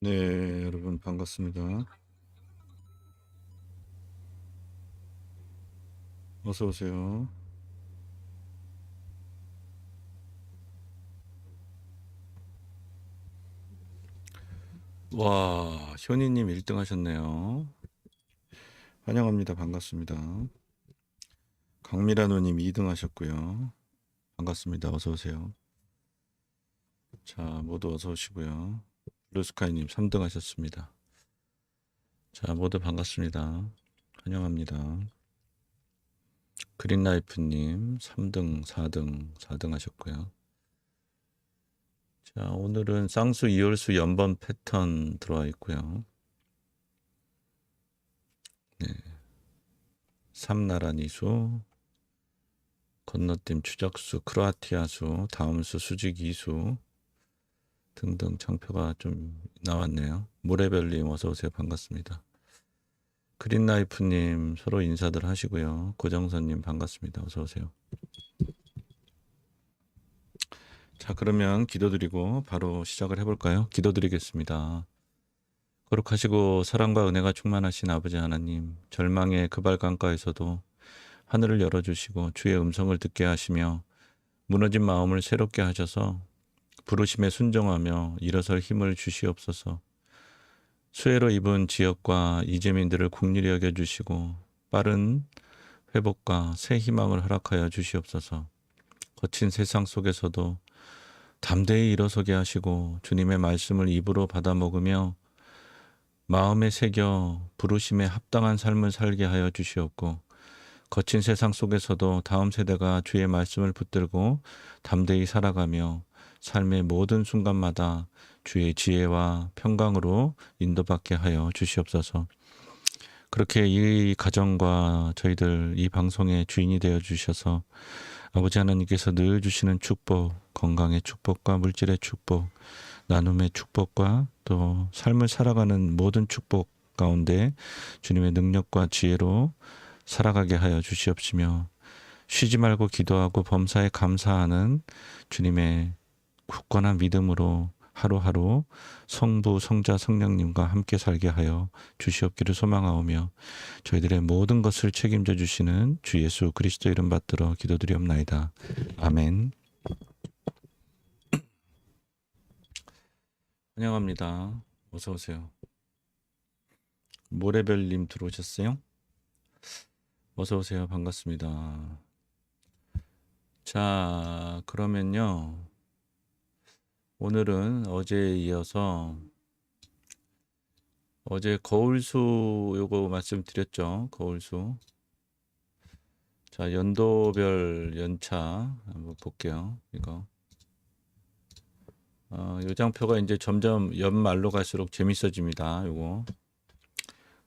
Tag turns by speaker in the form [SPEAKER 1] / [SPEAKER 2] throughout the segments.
[SPEAKER 1] 네, 여러분 반갑습니다. 어서 오세요. 와, 현이님 1등 하셨네요. 환영합니다. 반갑습니다. 강미라노님 2등 하셨고요. 반갑습니다. 어서 오세요. 자, 모두 어서 오시고요. 블루스카이님 3등 하셨습니다. 자, 모두 반갑습니다. 환영합니다. 그린라이프님 3등, 4등, 4등 하셨고요. 자, 오늘은 쌍수, 이월수, 연번 패턴 들어와 있고요. 네. 삼나라니수, 건너팀 추적수, 크로아티아수, 다음수, 수직이수 등등 장표가 좀 나왔네요. 모래별님 어서 오세요. 반갑습니다. 그린라이프님 서로 인사들 하시고요. 고정선님 반갑습니다. 어서 오세요. 자, 그러면 기도드리고 바로 시작을 해볼까요? 기도드리겠습니다. 거룩하시고 사랑과 은혜가 충만하신 아버지 하나님, 절망의 그발강가에서도 하늘을 열어주시고 주의 음성을 듣게 하시며 무너진 마음을 새롭게 하셔서 부르심에 순종하며 일어설 힘을 주시옵소서. 수해로 입은 지역과 이재민들을 국리히 여겨 주시고 빠른 회복과 새 희망을 허락하여 주시옵소서. 거친 세상 속에서도 담대히 일어서게 하시고 주님의 말씀을 입으로 받아 먹으며 마음에 새겨 부르심에 합당한 삶을 살게 하여 주시옵고 거친 세상 속에서도 다음 세대가 주의 말씀을 붙들고 담대히 살아가며 삶의 모든 순간마다 주의 지혜와 평강으로 인도받게 하여 주시옵소서. 그렇게 이 가정과 저희들 이 방송의 주인이 되어 주셔서 아버지 하나님께서 늘 주시는 축복, 건강의 축복과 물질의 축복, 나눔의 축복과 또 삶을 살아가는 모든 축복 가운데 주님의 능력과 지혜로 살아가게 하여 주시옵시며 쉬지 말고 기도하고 범사에 감사하는 주님의 굳건한 믿음으로 하루하루 성부, 성자, 성령님과 함께 살게 하여 주시옵기를 소망하오며 저희들의 모든 것을 책임져 주시는 주 예수 그리스도 이름 받들어 기도드리옵나이다. 아멘. 환영합니다. 어서 오세요. 모래별님 들어오셨어요? 어서 오세요. 반갑습니다. 자, 그러면요. 오늘은 어제에 이어서 어제 거울수 요거 말씀드렸죠. 거울수. 자, 연도별 연차 한번 볼게요. 이거. 어, 요 장표가 이제 점점 연말로 갈수록 재밌어집니다. 요거.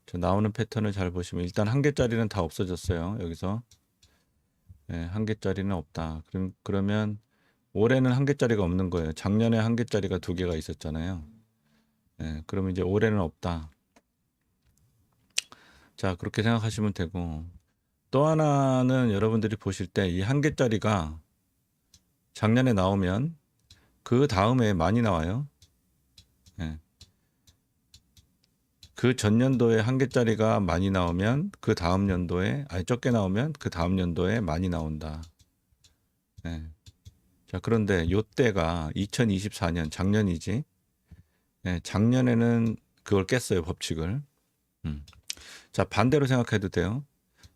[SPEAKER 1] 저 나오는 패턴을 잘 보시면 일단 한 개짜리는 다 없어졌어요. 여기서. 네, 한 개짜리는 없다. 그럼 그러면 올해는 한 개짜리가 없는 거예요. 작년에 한 개짜리가 두 개가 있었잖아요. 네, 그러면 이제 올해는 없다. 자, 그렇게 생각하시면 되고 또 하나는 여러분들이 보실 때 이 한 개짜리가 작년에 나오면 그 다음에 많이 나와요. 네. 그 전년도에 한 개짜리가 많이 나오면 그 다음 연도에 아니 적게 나오면 그 다음 연도에 많이 나온다. 네. 자 그런데 요때가 2024년 작년이지. 네, 작년에는 그걸 깼어요 법칙을. 음. 자 반대로 생각해도 돼요.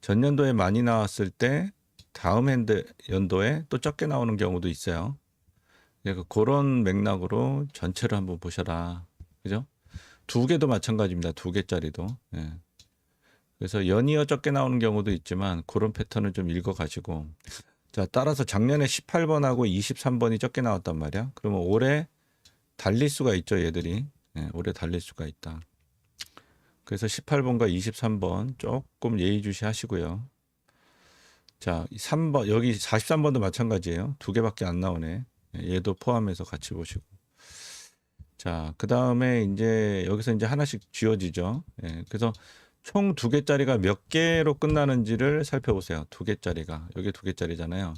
[SPEAKER 1] 전년도에 많이 나왔을 때 다음 핸드 연도에 또 적게 나오는 경우도 있어요. 그러니까 그런 맥락으로 전체를 한번 보셔라. 그죠? 두 개도 마찬가지입니다. 두 개짜리도. 예. 그래서 연이어 적게 나오는 경우도 있지만 그런 패턴을 좀 읽어 가시고 자, 따라서 작년에 18번하고 23번이 적게 나왔단 말이야. 그러면 올해 달릴 수가 있죠, 얘들이. 예, 올해 달릴 수가 있다. 그래서 18번과 23번 조금 예의주시 하시고요. 자, 3번 여기 43번도 마찬가지예요. 두 개밖에 안 나오네. 예, 얘도 포함해서 같이 보시고. 자, 그 다음에 이제 여기서 이제 하나씩 쥐어지죠. 예, 그래서 총 두 개짜리가 몇 개로 끝나는지를 살펴보세요. 두 개짜리가. 여기 두 개짜리잖아요.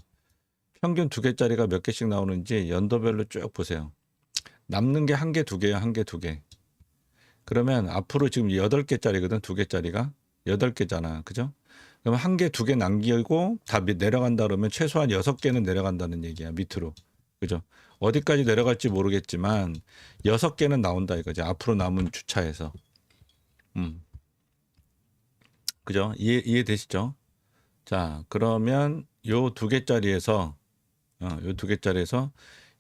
[SPEAKER 1] 평균 두 개짜리가 몇 개씩 나오는지 연도별로 쭉 보세요. 남는 게 한 개, 두 개요. 한 개, 두 개. 그러면 앞으로 지금 여덟 개짜리거든 두 개짜리가 여덟 개잖아 그죠? 그럼 한 개 두 개 남기고 다 밑- 내려간다 그러면 최소한 여섯 개는 내려간다는 얘기야 밑으로 그죠? 어디까지 내려갈지 모르겠지만 여섯 개는 나온다 이거지 앞으로 남은 주차에서 음 그죠? 이해 이해되시죠? 자 그러면 요 두 개짜리에서 어, 요두 개짜리에서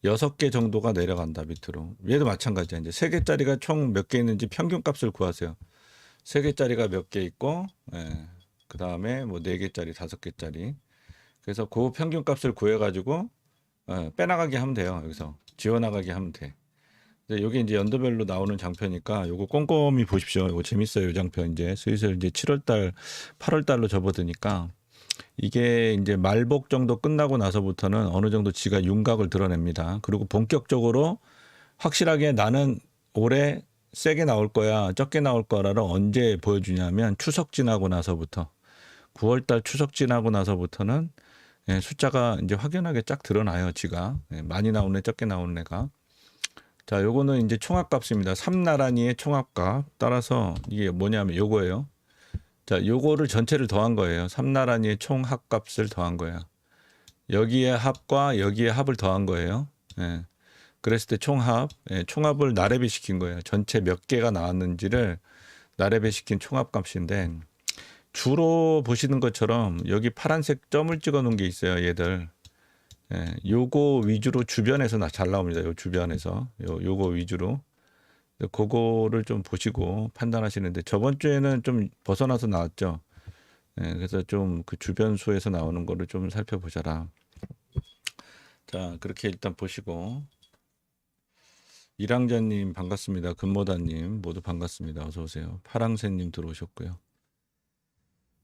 [SPEAKER 1] 여섯 개 정도가 내려간다 밑으로. 얘도 마찬가지야. 이제 세 개짜리가 총 몇 개 있는지 평균 값을 구하세요. 세 개짜리가 몇 개 있고, 예. 그 다음에 뭐 네 개짜리, 다섯 개짜리. 그래서 그 평균 값을 구해가지고 예, 빼나가게 하면 돼요. 여기서 지워나가게 하면 돼. 근데 여기 이제 연도별로 나오는 장표니까 요거 꼼꼼히 보십시오. 이거 재밌어요. 이 장표 이제 슬슬 이제 7월달, 8월달로 접어드니까 이게 이제 말복 정도 끝나고 나서부터는 어느 정도 지가 윤곽을 드러냅니다. 그리고 본격적으로 확실하게 나는 올해 세게 나올 거야, 적게 나올 거라를 언제 보여주냐면 추석 지나고 나서부터 9월달 추석 지나고 나서부터는 예, 숫자가 이제 확연하게 쫙 드러나요, 지가. 예, 많이 나오네, 적게 나오는 애가. 자, 요거는 이제 총합값입니다. 3나란히의 총합값. 따라서 이게 뭐냐면 요거예요. 자, 요거를 전체를 더한 거예요. 3나란히의 총 합값을 더한 거예요. 여기에 합과 여기에 합을 더한 거예요. 예. 그랬을 때 총합, 예, 총합을 나래비 시킨 거예요. 전체 몇 개가 나왔는지를 나래비 시킨 총합값인데 주로 보시는 것처럼 여기 파란색 점을 찍어 놓은 게 있어요. 얘들. 예, 요거 위주로 주변에서 나 잘 나옵니다. 요 주변에서. 요, 요거 위주로. 그거를 좀 보시고 판단하시는데 저번 주에는 좀 벗어나서 나왔죠. 예, 그래서 좀 그 주변 수에서 나오는 거를 좀 살펴보셔라. 자, 그렇게 일단 보시고 이랑자님 반갑습니다. 금모다님 모두 반갑습니다. 어서 오세요. 파랑새님 들어오셨고요.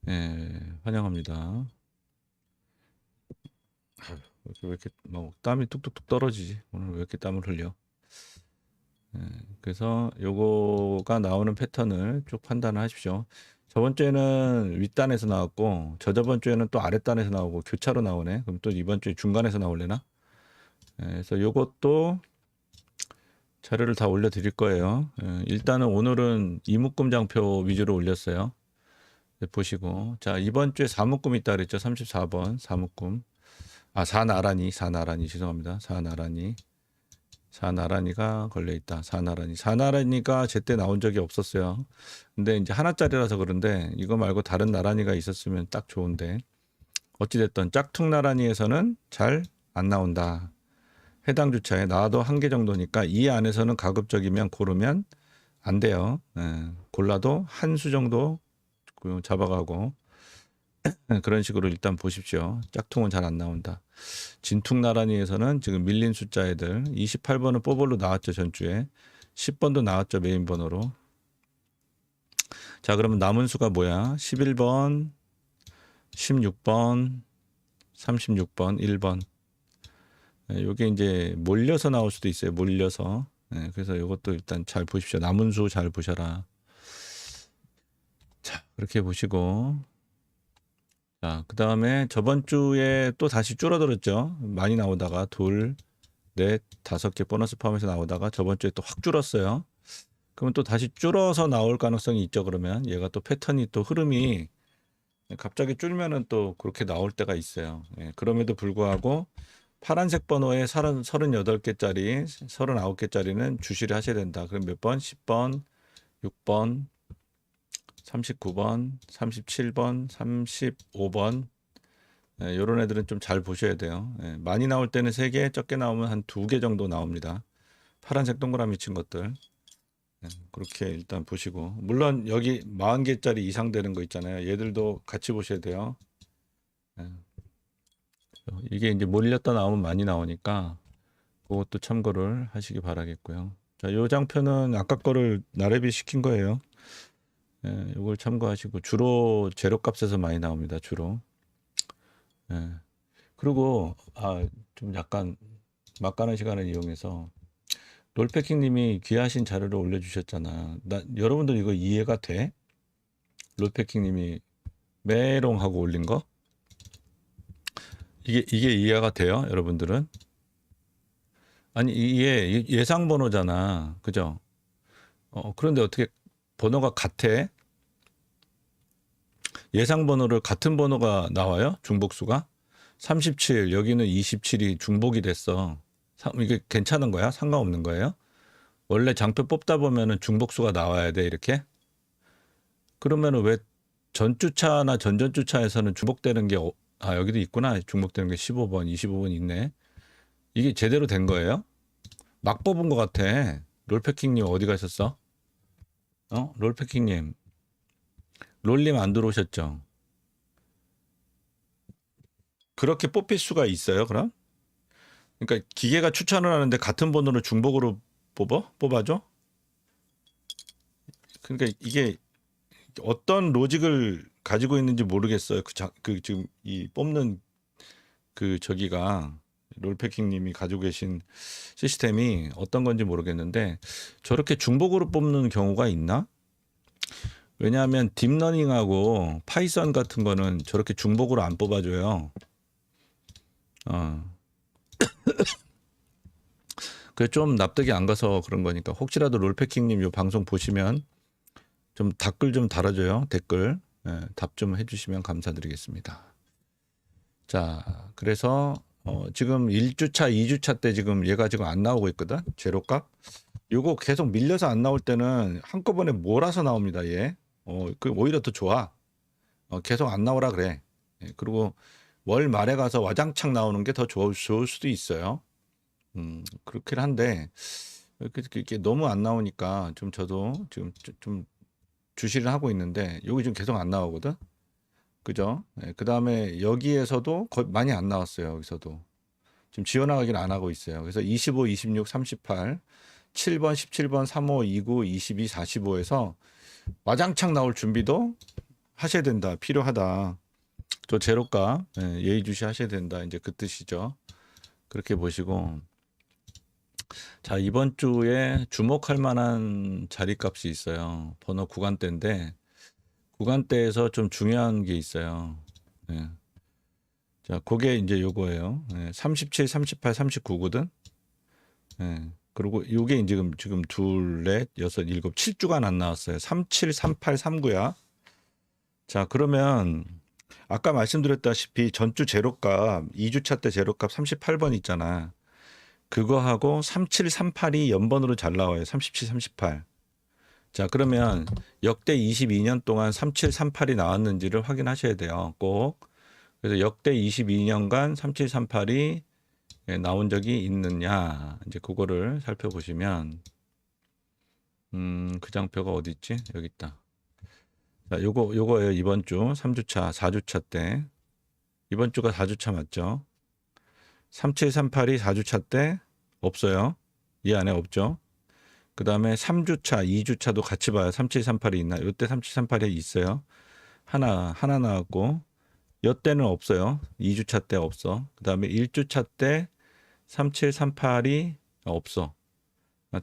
[SPEAKER 1] 예, 환영합니다. 아유, 왜 이렇게- 왜 이렇게 뭐 땀이 뚝뚝뚝 떨어지지? 오늘 왜 이렇게 땀을 흘려? 예, 그래서 요거가 나오는 패턴을 쭉 판단을 하십시오. 저번 주에는 윗단에서 나왔고 저저번 주에는 또 아랫단에서 나오고 교차로 나오네. 그럼 또 이번 주에 중간에서 나올래나? 예, 그래서 요것도 자료를 다 올려 드릴 거예요. 예, 일단은 오늘은 이묶음 장표 위주로 올렸어요. 네, 보시고 자 이번 주에 사묶음 있다 그랬죠. 34번 사묶음 아 사나란히 사나란히 죄송합니다. 사나란히 사나란히가 걸려 있다. 사나란히 사나란히가 제때 나온 적이 없었어요. 근데 이제 하나짜리라서 그런데 이거 말고 다른 나란히가 있었으면 딱 좋은데 어찌됐든 짝퉁 나란히에서는 잘 안 나온다. 해당 주차에 나와도 한 개 정도니까 이 안에서는 가급적이면 고르면 안 돼요. 예, 골라도 한 수 정도 그 잡아가고 그런 식으로 일단 보십시오. 짝퉁은 잘 안 나온다. 진퉁 나란히에서는 지금 밀린 숫자 애들 28번은 뽀볼로 나왔죠 전주에 10번도 나왔죠 메인 번호로. 자 그러면 남은 수가 뭐야? 11번, 16번, 36번, 1번. 예, 요게 이제 몰려서 나올 수도 있어요. 몰려서. 예, 그래서 이것도 일단 잘 보십시오. 남은 수 잘 보셔라. 자, 그렇게 보시고. 자, 그 다음에 저번 주에 또 다시 줄어들었죠. 많이 나오다가 둘, 넷, 다섯 개 보너스 포함해서 나오다가 저번 주에 또 확 줄었어요. 그러면 또 다시 줄어서 나올 가능성이 있죠. 그러면 얘가 또 패턴이 또 흐름이 갑자기 줄면은 또 그렇게 나올 때가 있어요. 예, 그럼에도 불구하고 파란색 번호에 30, 38개짜리, 39개짜리는 주시를 하셔야 된다. 그럼 몇 번? 10번, 6번, 39번, 37번, 35번. 예, 요런 애들은 좀 잘 보셔야 돼요. 예, 많이 나올 때는 3개, 적게 나오면 한 2개 정도 나옵니다. 파란색 동그라미 친 것들. 예, 그렇게 일단 보시고. 물론 여기 40개짜리 이상 되는 거 있잖아요. 얘들도 같이 보셔야 돼요. 예. 이게 이제 몰렸다 나오면 많이 나오니까 그것도 참고를 하시기 바라겠고요. 자, 요 장표는 아까 거를 나래비 시킨 거예요. 예, 이걸 참고하시고 주로 재료값에서 많이 나옵니다. 주로. 예. 그리고 아, 좀 약간 막가는 시간을 이용해서 롤패킹님이 귀하신 자료를 올려주셨잖아. 나 여러분들 이거 이해가 돼? 롤패킹님이 메롱하고 올린 거? 이게 이게 이해가 돼요, 여러분들은? 아니 이게 예상 번호잖아, 그죠? 어, 그런데 어떻게 번호가 같아? 예상 번호를 같은 번호가 나와요? 중복수가? 37, 여기는 27이 중복이 됐어. 사- 이게 괜찮은 거야? 상관없는 거예요? 원래 장표 뽑다 보면은 중복수가 나와야 돼, 이렇게? 그러면은 왜 전주차나 전전주차에서는 중복되는 게, 어- 아, 여기도 있구나. 중복되는 게 15번, 25번 있네. 이게 제대로 된 거예요? 막 뽑은 것 같아. 롤패킹님 어디 가셨어? 어? 롤패킹님. 롤님 안 들어오셨죠? 그렇게 뽑힐 수가 있어요, 그럼? 그러니까 기계가 추천을 하는데 같은 번호를 중복으로 뽑아? 뽑아줘? 그러니까 이게 어떤 로직을 가지고 있는지 모르겠어요. 그, 자, 그 지금 이 뽑는 그 저기가 롤패킹님이 가지고 계신 시스템이 어떤 건지 모르겠는데 저렇게 중복으로 뽑는 경우가 있나? 왜냐하면 딥러닝하고 파이썬 같은 거는 저렇게 중복으로 안 뽑아줘요. 어. 그게 좀 납득이 안 가서 그런 거니까 혹시라도 롤패킹님 요 방송 보시면 좀 댓글 좀 달아줘요. 댓글 예, 답좀 해주시면 감사드리겠습니다. 자, 그래서 어, 지금 1주차, 2주차 때 지금 얘가 지금 안 나오고 있거든. 제로값. 요거 계속 밀려서 안 나올 때는 한꺼번에 몰아서 나옵니다. 얘. 어, 그 오히려 더 좋아. 어, 계속 안 나오라 그래. 예, 그리고 월 말에 가서 와장창 나오는 게 더 좋을, 수도 있어요. 음, 그렇긴 한데 이렇게, 이렇게 너무 안 나오니까 좀 저도 지금 좀- 좀 주시를 하고 있는데 여기 지금 계속 안 나오거든. 그죠? 그 다음에 여기에서도 많이 안 나왔어요. 여기서도. 지금 지원하기를 안 하고 있어요. 그래서 25, 26, 38, 7번, 17번, 35, 29, 22, 45에서 와장창 나올 준비도 하셔야 된다. 필요하다. 또 제로가 예, 예의주시 하셔야 된다. 이제 그 뜻이죠. 그렇게 보시고 자 이번 주에 주목할 만한 자리값이 있어요. 번호 구간대인데 구간대에서 좀 중요한 게 있어요. 예. 자, 그게 이제 요거예요. 예, 37, 38, 39거든. 예. 그리고 요게 이제 지금 지금 둘, 넷, 여섯, 일곱, 7주간 안 나왔어요. 37, 38, 39야. 자, 그러면 아까 말씀드렸다시피 전주 제로값 2주차 때 제로값 38번 있잖아. 그거하고 3738이 연번으로 잘 나와요. 37, 38. 자, 그러면 역대 22년 동안 3738이 나왔는지를 확인하셔야 돼요. 꼭. 그래서 역대 22년간 3738이 예, 나온 적이 있느냐. 이제 그거를 살펴보시면 음, 그 장표가 어디 있지? 여기 있다. 자, 요거 요거예요. 이번 주 3주차, 4주차 때. 이번 주가 4주차 맞죠? 3738이 4주차 때 없어요. 이 안에 없죠. 그 다음에 3주차, 2주차도 같이 봐요. 3738이 있나? 요때 3738이 있어요. 하나, 하나 나왔고, 요때는 없어요. 2주차 때 없어. 그 다음에 1주차 때 3738이 없어.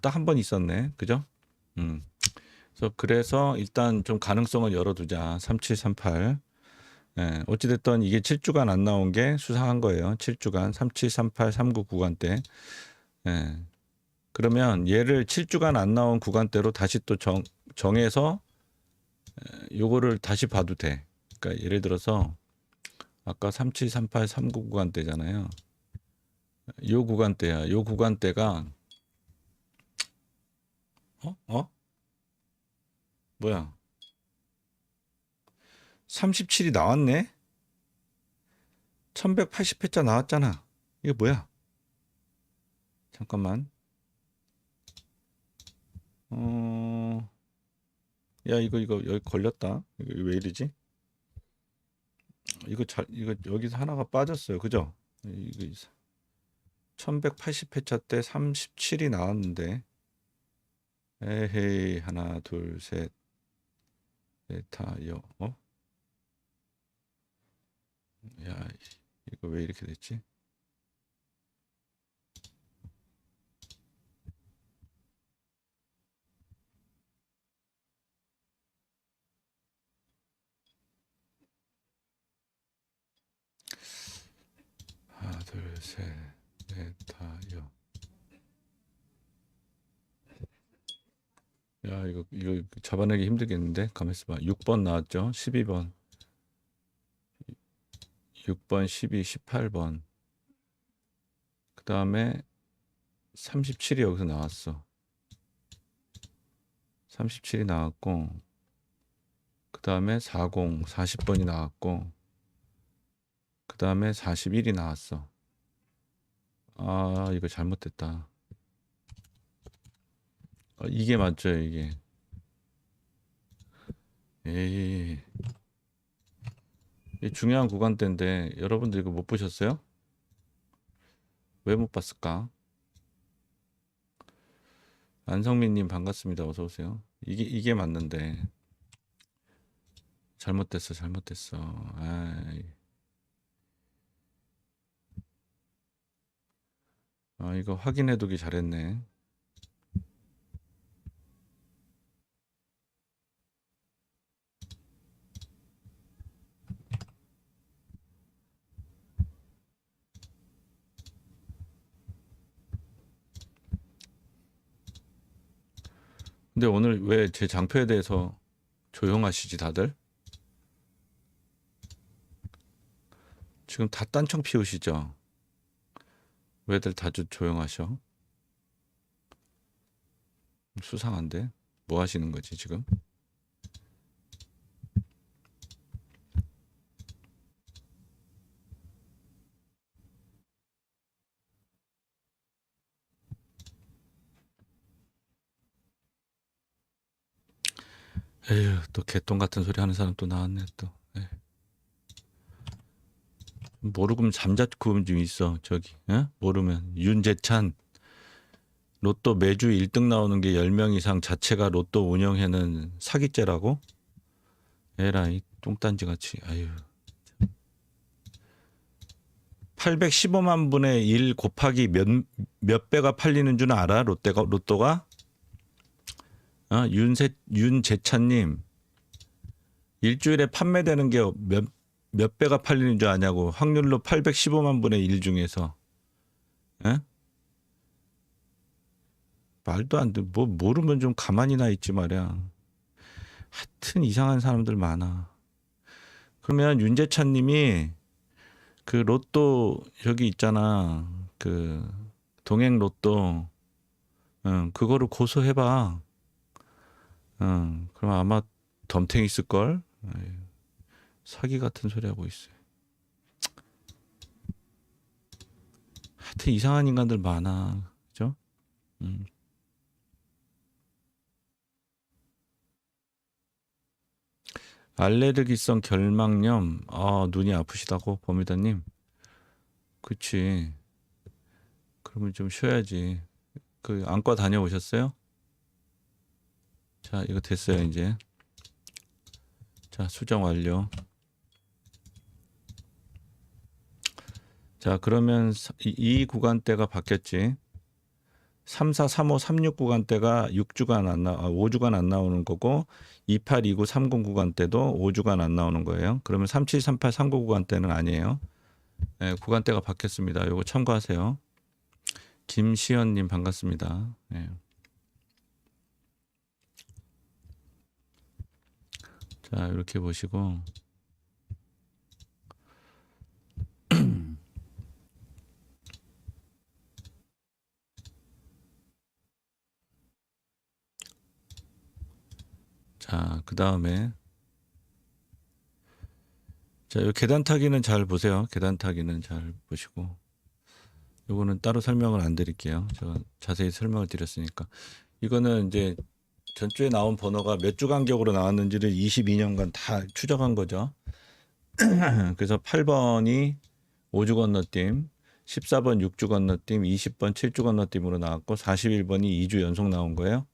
[SPEAKER 1] 딱 한 번 있었네. 그죠? 음. 그래서, 그래서 일단 좀 가능성을 열어두자. 3738. 예, 어찌됐든 이게 7주간 안 나온 게 수상한 거예요. 7주간 3738, 39 구간대. 예. 그러면 얘를 7주간 안 나온 구간대로 다시 또 정, 정해서 에, 요거를 다시 봐도 돼. 그러니까 예를 들어서 아까 3738, 39 구간대잖아요. 요 구간대야. 요 구간대가 어? 어? 뭐야? 37이 나왔네? 1180회자 나왔잖아. 이게 뭐야? 잠깐만. 어, 야, 이거, 이거, 여기 걸렸다. 이거 왜 이러지? 이거 잘, 이거 여기서 하나가 빠졌어요. 그죠? 이거 1180회차 때 37이 나왔는데. 에헤이, 하나, 둘, 셋, 넷, 다, 여, 어? 야, 이거 왜 이렇게 됐지? 둘, 셋, 넷, 다, 여. 야, 이거 이거 잡아내기 힘들겠는데. 가만 있어 봐. 6번 나왔죠? 12번. 6번, 12, 18번. 그 다음에 37이 여기서 나왔어. 37이 나왔고 그 다음에 40, 40번이 나왔고 그 다음에 41이 나왔어. 아, 이거 잘못됐다. 어, 이게 맞죠, 이게. 에이. 이 중요한 구간대인데 여러분들 이거 못 보셨어요? 왜 못 봤을까? 안성민님 반갑습니다. 어서 오세요. 이게 이게 맞는데 잘못됐어, 잘못됐어. 아이. 아, 이거 확인해두기 잘했네. 근데 오늘 왜 제 장표에 대해서 조용하시지 다들? 지금 다 딴청 피우시죠? 왜들 다들 조용하셔? 수상한데? 뭐 하시는 거지 지금? 에휴, 또 개똥 같은 소리 하는 사람 또 나왔네 또. 에휴. 모르면 잠자코 좀 있어 저기. 에? 모르면 윤재찬 로또 매주 1등 나오는 게 10명 이상 자체가 로또 운영해는 사기죄라고? 에라이 똥단지 같이. 아유. 815만 분의 1 곱하기 몇, 몇 배가 팔리는 줄 알아? 롯데가 로또가? 어, 윤세 윤재찬님 일주일에 판매되는 게 몇 몇 배가 팔리는 줄 아냐고 확률로 815만 분의 1 중에서 에? 말도 안 돼. 뭐 모르면 좀 가만히나 있지 말이야. 하여튼 이상한 사람들 많아. 그러면 윤재찬 님이 그 로또 여기 있잖아. 그 동행 로또 응, 그거를 고소해 봐. 응, 그럼 아마 덤탱이 있을 걸. 사기 같은 소리 하고 있어요. 하여튼 이상한 인간들 많아. 그죠? 음. 알레르기성 결막염. 아, 눈이 아프시다고 보미다님. 그치. 그러면 좀 쉬어야지. 그 안과 다녀오셨어요? 자, 이거 됐어요, 이제. 자, 수정 완료. 자, 그러면 사- 이, 이 구간대가 바뀌었지. 3, 4, 3, 5, 3, 6 구간대가 6주간 안 나, 아, 5주간 안 나오는 거고 2, 8, 2, 9, 3, 0 구간대도 5주간 안 나오는 거예요. 그러면 3, 7, 3, 8, 3, 9 구간대는 아니에요. 예, 구간대가 바뀌었습니다. 요거 참고하세요. 김시연님 반갑습니다. 예. 자, 이렇게 보시고 자, 그 다음에 자, 요 계단 타기는 잘 보세요. 계단 타기는 잘 보시고 요거는 따로 설명을 안 드릴게요. 제가 자세히 설명을 드렸으니까. 이거는 이제 전주에 나온 번호가 몇 주 간격으로 나왔는지를 22년간 다 추적한 거죠. 그래서 8번이 5주 건너뛰임, 14번 6주 건너뛰임, 20번 7주 건너뛰임으로 나왔고 41번이 2주 연속 나온 거예요.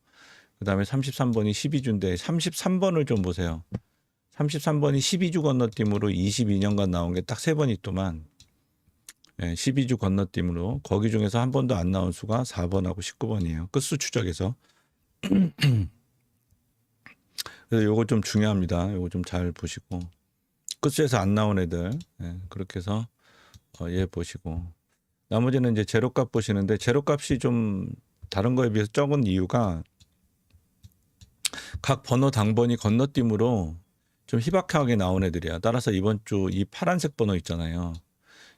[SPEAKER 1] 그다음에 33번이 12주인데 33번을 좀 보세요. 33번이 12주 건너뛰임으로 22년간 나온 게 딱 세 번 있더만. 예, 12주 건너뛰임으로 거기 중에서 한 번도 안 나온 수가 4번하고 19번이에요. 끝수 추적에서. 그래서 요거 좀 중요합니다. 요거 좀 잘 보시고 끝수에서 안 나온 애들 예, 그렇게 해서 어, 얘 보시고 나머지는 이제 제로값 보시는데 제로값이 좀 다른 거에 비해서 적은 이유가 각 번호 당번이 건너뛰므로 좀 희박하게 나온 애들이야. 따라서 이번 주 이 파란색 번호 있잖아요.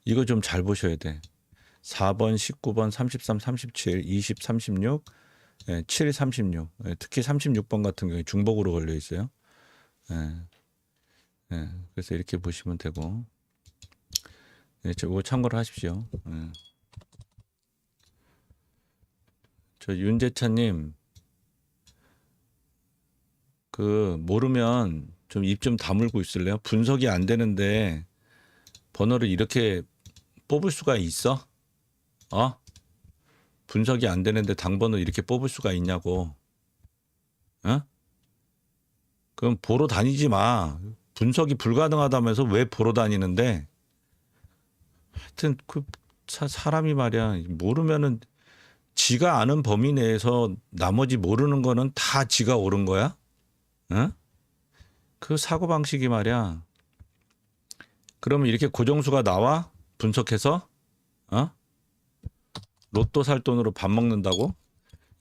[SPEAKER 1] 이거 좀 잘 보셔야 돼. 4번, 19번, 33, 37, 20, 36, 예, 7, 36. 예, 특히 36번 같은 경우에 중복으로 걸려 있어요. 예. 예, 그래서 이렇게 보시면 되고. 예, 저거 참고를 하십시오. 예. 저 윤재찬님, 그 모르면 좀입좀 다물고 있을래요? 분석이 안 되는데 번호를 이렇게 뽑을 수가 있어? 어? 분석이 안 되는데 당번을 이렇게 뽑을 수가 있냐고. 어? 그럼 보러 다니지 마. 분석이 불가능하다면서 왜 보러 다니는데? 하여튼 그 사, 사람이 말이야 모르면은 지가 아는 범위 내에서 나머지 모르는 거는 다 지가 옳은 거야? 어? 그 사고 방식이 말이야. 그러면 이렇게 고정수가 나와 분석해서 어? 로또 살 돈으로 밥 먹는다고?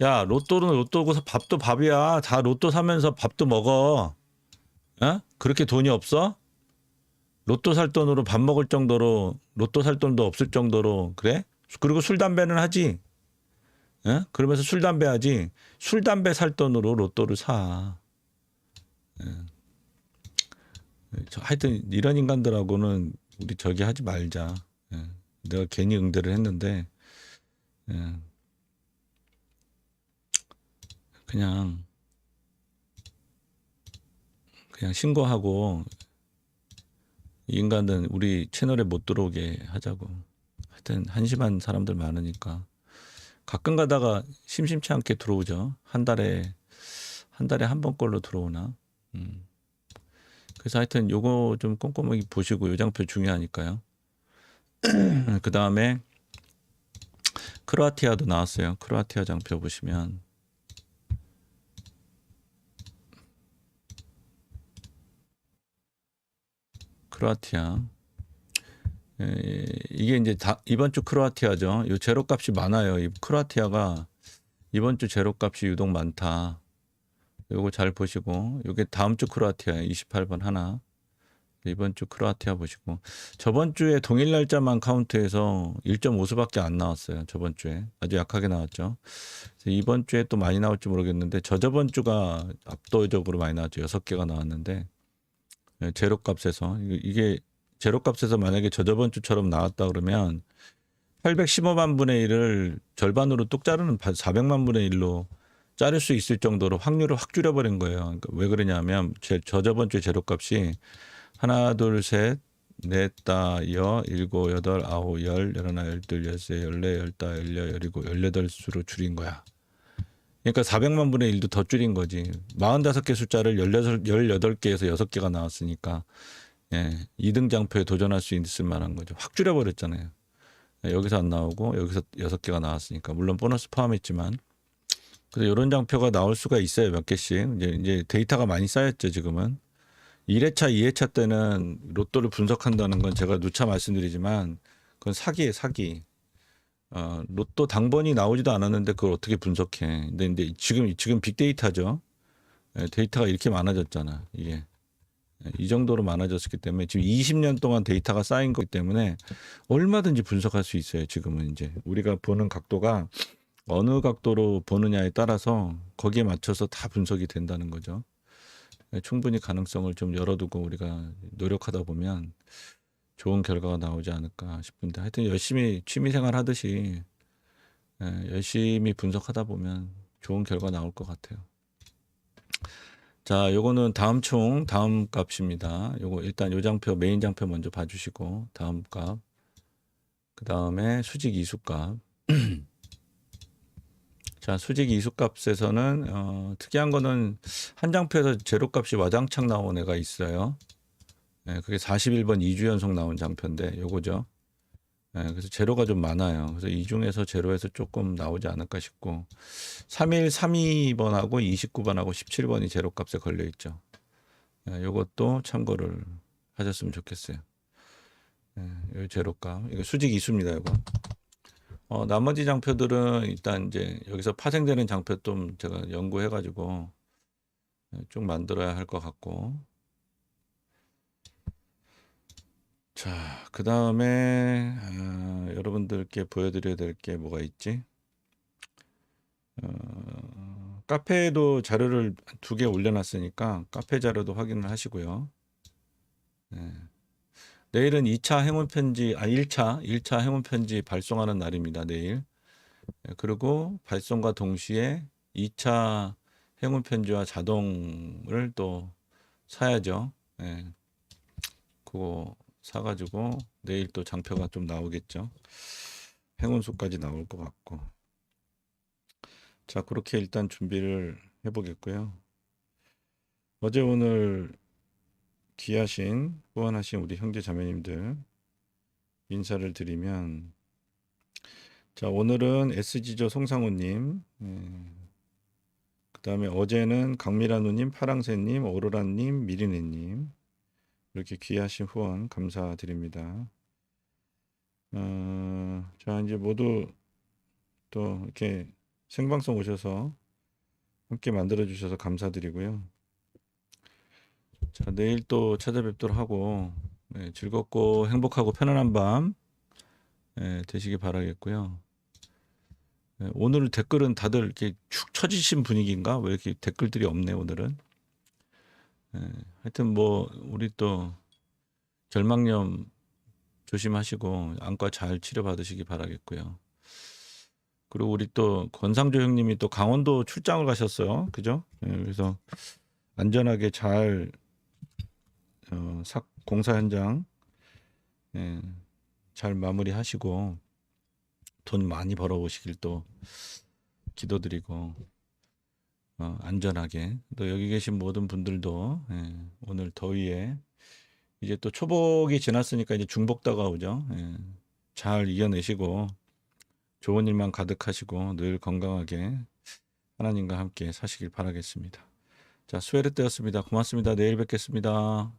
[SPEAKER 1] 야 로또는 로또고 밥도 밥이야. 다 로또 사면서 밥도 먹어. 어? 그렇게 돈이 없어? 로또 살 돈으로 밥 먹을 정도로 로또 살 돈도 없을 정도로 그래? 그리고 술 담배는 하지. 예? 그러면서 술 담배 하지. 술 담배 살 돈으로 로또를 사. 예. 저 하여튼 이런 인간들하고는 우리 저기 하지 말자. 예. 내가 괜히 응대를 했는데 예. 그냥 그냥 신고하고 이 인간은 우리 채널에 못 들어오게 하자고. 하여튼 한심한 사람들 많으니까 가끔 가다가 심심치 않게 들어오죠. 한 달에 한 달에 한 번꼴로 들어오나. 음. 그래서 하여튼 요거 좀 꼼꼼하게 보시고 요장표 중요하니까요. 그 다음에 크로아티아도 나왔어요. 크로아티아 장표 보시면 크로아티아 에, 이게 이제 다, 이번 주 크로아티아죠. 요 제로 값이 많아요. 이 크로아티아가 이번 주 제로 값이 유독 많다. 요거 잘 보시고 요게 다음 주 크로아티아 28번 하나 이번 주 크로아티아 보시고 저번 주에 동일 날짜만 카운트해서 1.5수밖에 안 나왔어요. 저번 주에 아주 약하게 나왔죠. 그래서 이번 주에 또 많이 나올지 모르겠는데 저저번 주가 압도적으로 많이 나왔죠. 6개가 나왔는데 예, 제로 값에서 이게 제로 값에서 만약에 저저번 주처럼 나왔다 그러면 815만 분의 1을 절반으로 뚝 자르는 400만 분의 1로 자를 수 있을 정도로 확률을 확 줄여버린 거예요. 그러니까 왜 그러냐면 제 저 저번 주에 제로값이 하나 둘 셋 넷 다 여 일곱 여덟 아홉 열 열하나 열둘 열세 열네 열다 열여 열일곱 열여덟 수로 줄인 거야. 그러니까 400만 분의 1도 더 줄인 거지. 45개 숫자를 16, 18개에서 6개가 나왔으니까 예, 2등 장표에 도전할 수 있을 만한 거죠. 확 줄여버렸잖아요. 예, 여기서 안 나오고 여기서 6개가 나왔으니까 물론 보너스 포함했지만 그래서 이런 장표가 나올 수가 있어요. 몇 개씩. 이제, 이제 데이터가 많이 쌓였죠, 지금은. 1회차, 2회차 때는 로또를 분석한다는 건 제가 누차 말씀드리지만 그건 사기예요, 사기. 어, 로또 당번이 나오지도 않았는데 그걸 어떻게 분석해. 근데, 근데 지금, 지금 빅데이터죠. 예, 데이터가 이렇게 많아졌잖아, 이게. 예, 이 정도로 많아졌기 때문에 지금 20년 동안 데이터가 쌓인 거기 때문에 얼마든지 분석할 수 있어요, 지금은 이제. 우리가 보는 각도가 어느 각도로 보느냐에 따라서 거기에 맞춰서 다 분석이 된다는 거죠. 예, 충분히 가능성을 좀 열어두고 우리가 노력하다 보면 좋은 결과가 나오지 않을까 싶은데 하여튼 열심히 취미생활 하듯이 예, 열심히 분석하다 보면 좋은 결과 나올 것 같아요. 자, 요거는 다음 총 다음 값입니다. 요거 일단 요 장표 메인 장표 먼저 봐주시고 다음 값. 그 다음에 수직 이수값. 자, 수직 이수값에서는 어, 특이한 거는 한 장표에서 제로값이 와장창 나온 애가 있어요. 예, 그게 41번 2주 연속 나온 장표인데 요거죠. 예, 그래서 제로가 좀 많아요. 그래서 이 중에서 제로에서 조금 나오지 않을까 싶고 31, 32번하고 29번하고 17번이 제로 값에 걸려 있죠. 예, 요것도 참고를 하셨으면 좋겠어요. 예, 요 제로 값. 이거 수직 이수입니다, 이거. 어, 나머지 장표들은 일단 이제 여기서 파생되는 장표 좀 제가 연구해 가지고 쭉 만들어야 할 것 같고. 자, 그 다음에 아, 여러분들께 보여드려야 될 게 뭐가 있지? 어, 카페에도 자료를 두 개 올려놨으니까 카페 자료도 확인을 하시고요. 네. 내일은 2차 행운 편지, 아 1차, 1차 행운 편지 발송하는 날입니다. 내일. 예, 그리고 발송과 동시에 2차 행운 편지와 자동을 또 사야죠. 예. 그거 사 가지고 내일 또 장표가 좀 나오겠죠. 행운수까지 나올 것 같고. 자, 그렇게 일단 준비를 해 보겠고요. 어제 오늘 귀하신 후원하신 우리 형제 자매님들 인사를 드리면 자 오늘은 SG조 송상우님 그 다음에 어제는 강미라누님 파랑새님 오로라님 미리네님 이렇게 귀하신 후원 감사드립니다. 어, 자 이제 모두 또 이렇게 생방송 오셔서 함께 만들어 주셔서 감사드리고요. 자, 내일 또 찾아뵙도록 하고 네, 즐겁고 행복하고 편안한 밤 네, 되시기 바라겠고요. 네, 오늘 댓글은 다들 이렇게 축 처지신 분위기인가? 왜 이렇게 댓글들이 없네 오늘은. 네, 하여튼 뭐 우리 또 결막염 조심하시고 안과 잘 치료 받으시기 바라겠고요. 그리고 우리 또 권상조 형님이 또 강원도 출장을 가셨어요. 그죠? 네, 그래서 안전하게 잘 어, 삭 공사 현장 예, 잘 마무리하시고 돈 많이 벌어 오시길 또 기도드리고 어, 안전하게 또 여기 계신 모든 분들도 예, 오늘 더위에 이제 또 초복이 지났으니까 이제 중복 다가오죠. 예, 잘 이겨내시고 좋은 일만 가득하시고 늘 건강하게 하나님과 함께 사시길 바라겠습니다. 자, 수혜를 때였습니다. 고맙습니다. 내일 뵙겠습니다.